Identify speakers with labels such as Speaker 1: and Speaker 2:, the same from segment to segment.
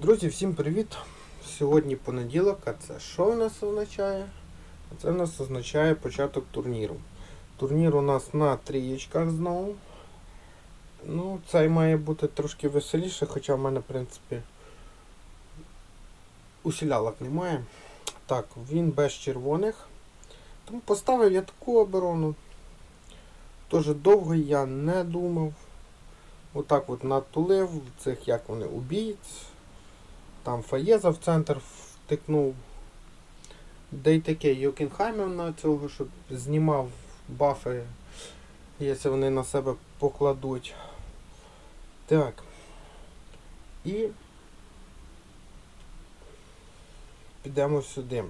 Speaker 1: Друзі, всім привіт! Сьогодні понеділок, а це що в нас означає? Це в нас означає початок турніру. Турнір у нас на трієчках знову. Ну, цей має бути трошки веселіше, хоча в мене, в принципі, усілялок немає. Так, він без червоних. Тому поставив я таку оборону. Дуже довго я не думав. Отак от натулив цих, як вони, убійць. Там Фаєза в центр втикнув. Де й таке Йокінхаймів на цього, щоб знімав бафи, якщо вони на себе покладуть. Так. І підемо сюди.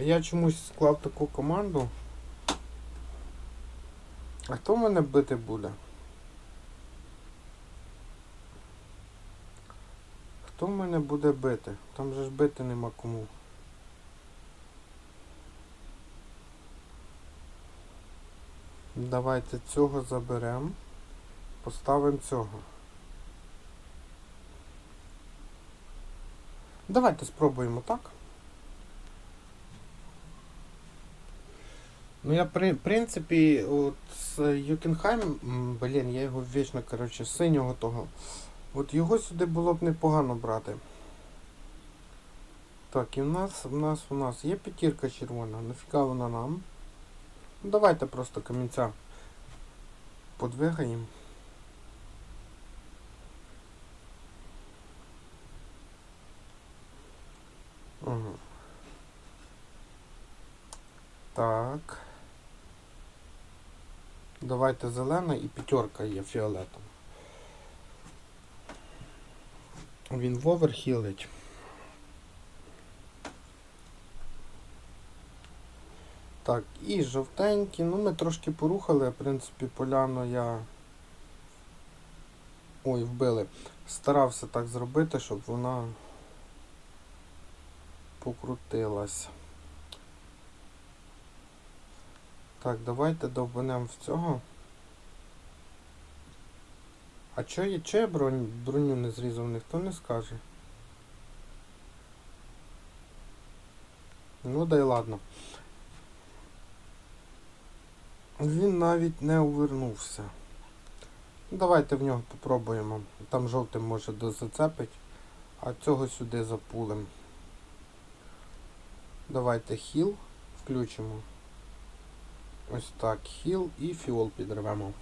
Speaker 1: Я чомусь склав таку команду. А хто мене бити буде? Хто мене буде бити? Там же ж бити нема кому. Давайте цього заберемо. Поставимо цього. Давайте спробуємо так. Ну я при принципі от з Юкенхайм, блін, я його вічно, коротше, синього того. От його сюди було б непогано брати. Так, і в нас, в нас, у нас є п'ятірка червона. Нафіга вона нам? Ну, давайте просто камінця подвигаємо. Ага. Так. Давайте зелена і п'ятерка є фіолетом. Він вовер хілить. Так, і жовтенькі. Ну, ми трошки порухали, в принципі, поляну я. Ой, вбили. Старався так зробити, щоб вона покрутилась. Так, давайте довбанемо в цього. А чо я, чо я броню, броню не зрізав, ніхто не скаже. Ну да й ладно. Він навіть не увернувся. Давайте в нього попробуємо. Там жовтим може дозацепить, а цього сюди запулим. Давайте хіл включимо. Ось так, хіл і фіол підривемо.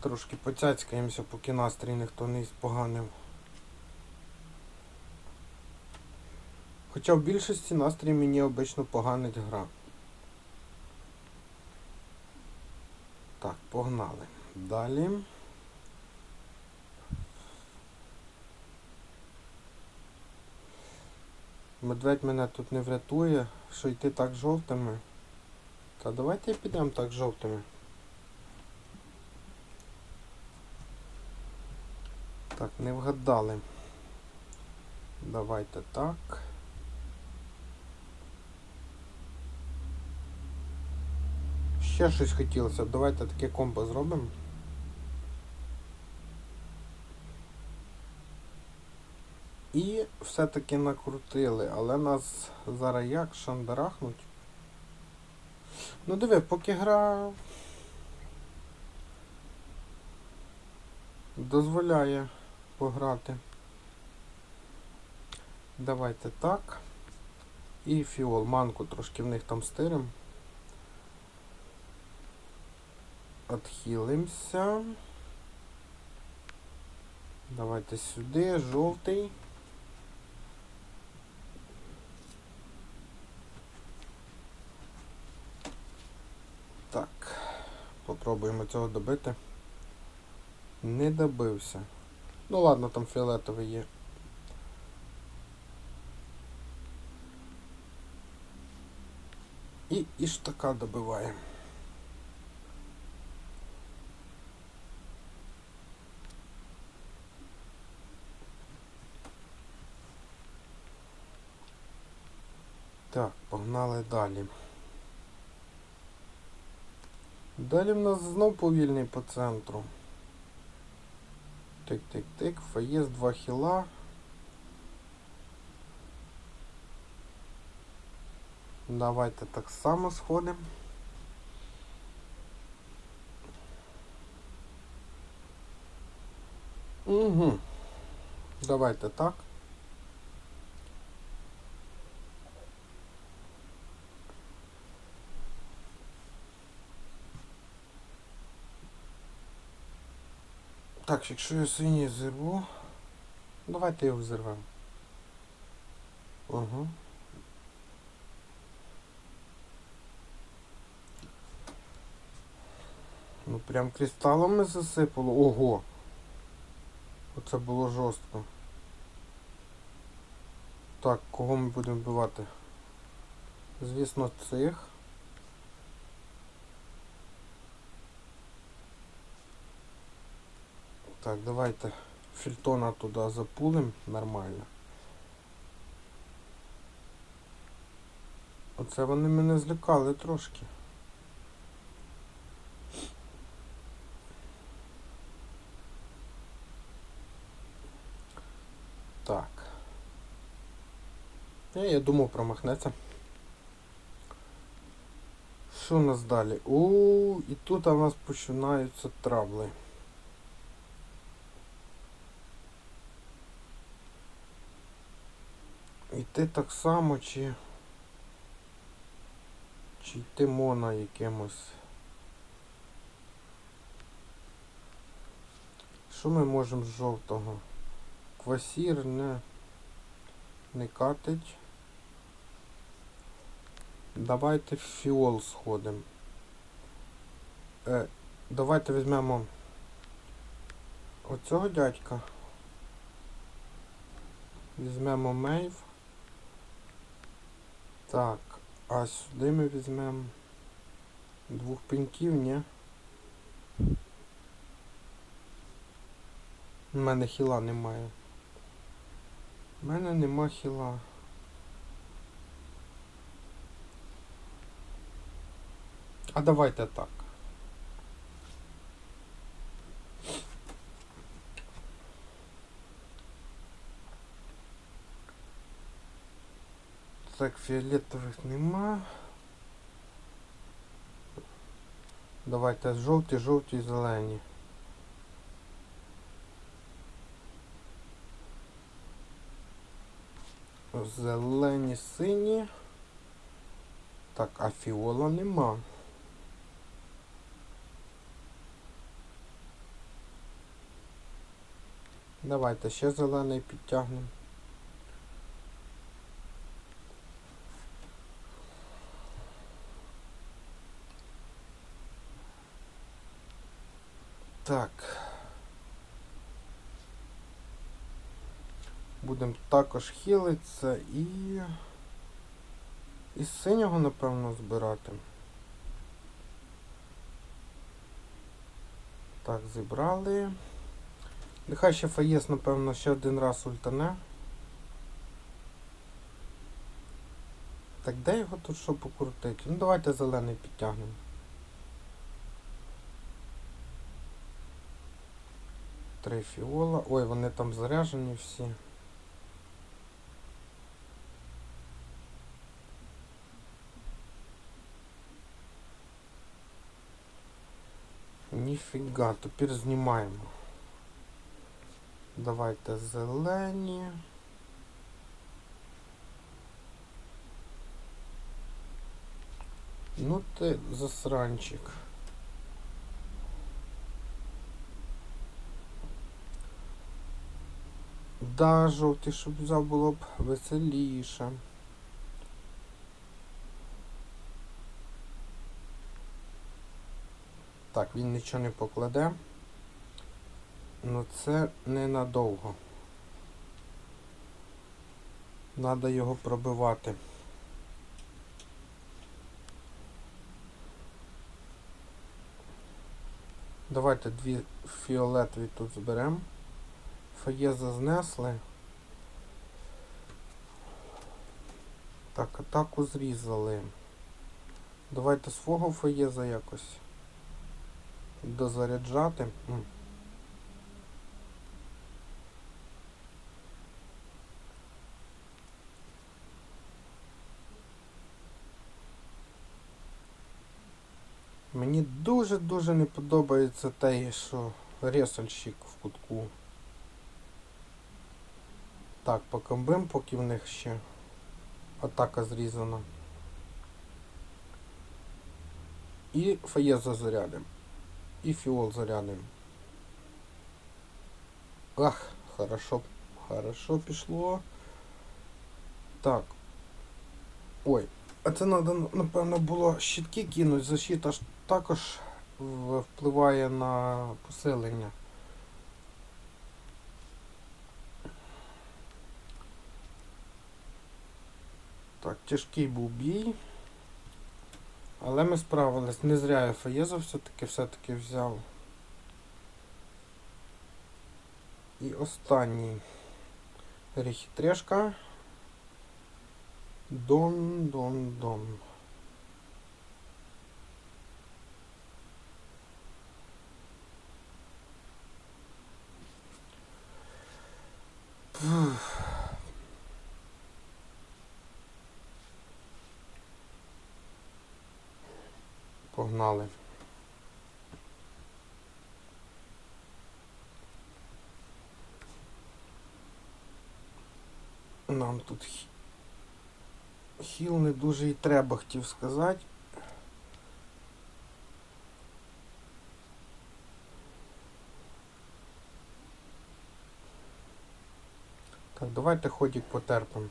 Speaker 1: Трошки поцяцькаємося, поки настрій ніхто не споганив. Хоча в більшості настрій мені обично поганить гра. Так, погнали. Далі. Медведь мене тут не врятує, що йти так жовтими. Та давайте підемо так жовтими. Так, не вгадали. Давайте так. Ще щось хотілося. Давайте таке комбо зробимо. І все-таки накрутили, але нас зараз як шандарахнуть. Ну диви, поки гра дозволяє пограти. Давайте так. І фіол, манку трошки в них там стирим. Отхилимся. Давайте сюди, жовтий. Так, попробуємо цього добити. Не добився. Ну ладно, там фіолетовий є. І іштака добиває. Так, погнали далі. Далі в нас знов повільний по центру. Тик-тик-тик, фаєс 2 хіла. Давайте так само сходимо. Угу. Давайте так. Так, якщо я синій зірву, давайте його взірвемо. Угу. Ну прям кристалами засипало. Ого! Оце було жорстко. Так, кого ми будемо вбивати? Звісно, цих. Так, давайте фільтона туди запулим нормально. Оце вони мене злякали трошки. Так. Я, я думав промахнеться. Що у нас далі? У і тут у нас починаються трабли. Йти так само, чи... Чи йти мона якимось. Що ми можемо з жовтого? Квасір не, не катить. Давайте в фіол сходимо. Е, давайте візьмемо оцього дядька. Візьмемо мейв. Так, а сюди ми візьмемо двох пеньків, ні? У мене хіла немає. У мене нема хіла. А давайте так. Так, фіолетових нема. Давайте жовті, жовті, зелені. Зелені, сині. Так, а фіола нема. Давайте ще зелений підтягнемо. Так. Будемо також хілитися і... Із синього, напевно, збирати. Так, зібрали. Нехай ще Фаєс, напевно, ще один раз ультане. Так, де його тут що покрутити? Ну давайте зелений підтягнемо. Три фіола. Ой, вони там заряжені всі. Ніфіга, тепер знімаємо. Давайте зелені. Ну ти засранчик. Да, жовтий, щоб взяв було б веселіше. Так, він нічого не покладе. Ну це ненадовго. Надо його пробивати. Давайте дві фіолетові тут зберемо. Фаєза знесли. Так, атаку зрізали. Давайте свого фаєза якось. дозаряджати. Мені дуже-дуже не подобається те, що ресальщик в кутку. Так, покомбим, поки в них ще атака зрізана. І фаєза зарядим. І фіол зарядим. Ах, хорошо, хорошо пішло. Так. Ой, а це треба, напевно, було щитки кинути. Защита ж також впливає на посилення. Так, тяжкий був бій. Але ми справились. Не зря я Фаєза все-таки все-таки взяв. І останній. Рехітрешка. Дон, Погнали. Нам тут хі- хіл не дуже і треба, хотів сказати. Так, давайте ходік потерпимо.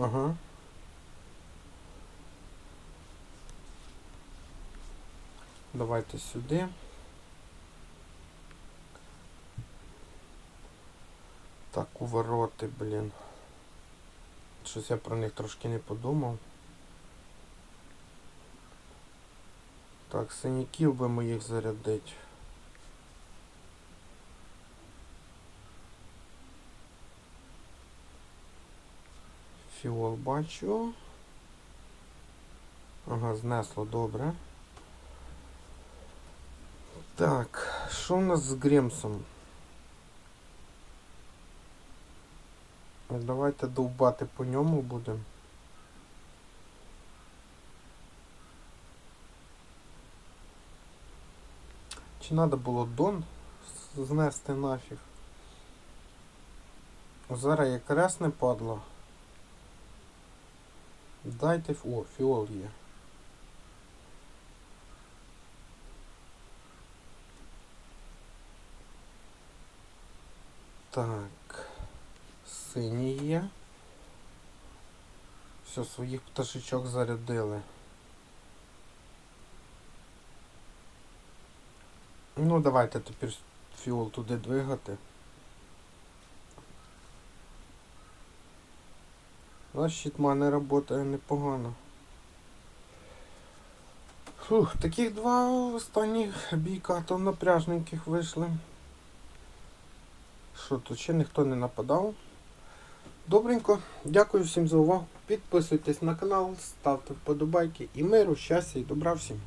Speaker 1: Ага. Давайте сюди. Так, увороти, блін. Щось я про них трошки не подумав. Так, синяків би моїх зарядить. Фіол бачу. Ага, знесло добре. Так, що в нас з Гремсом? Давайте довбати по ньому будемо. Чи треба було Дон знести нафіг? Зараз якраз не падло. Дайте О, фіол є. Так. Синій є. Все, своїх пташечок зарядили. Ну, давайте тепер фіол туди двигати. А щитмани працює непогано. Фух, таких два останніх бійка то напряжненьких вийшли. Що тут ще ніхто не нападав. Добренько, дякую всім за увагу. Підписуйтесь на канал, ставте вподобайки і миру, щастя і добра всім.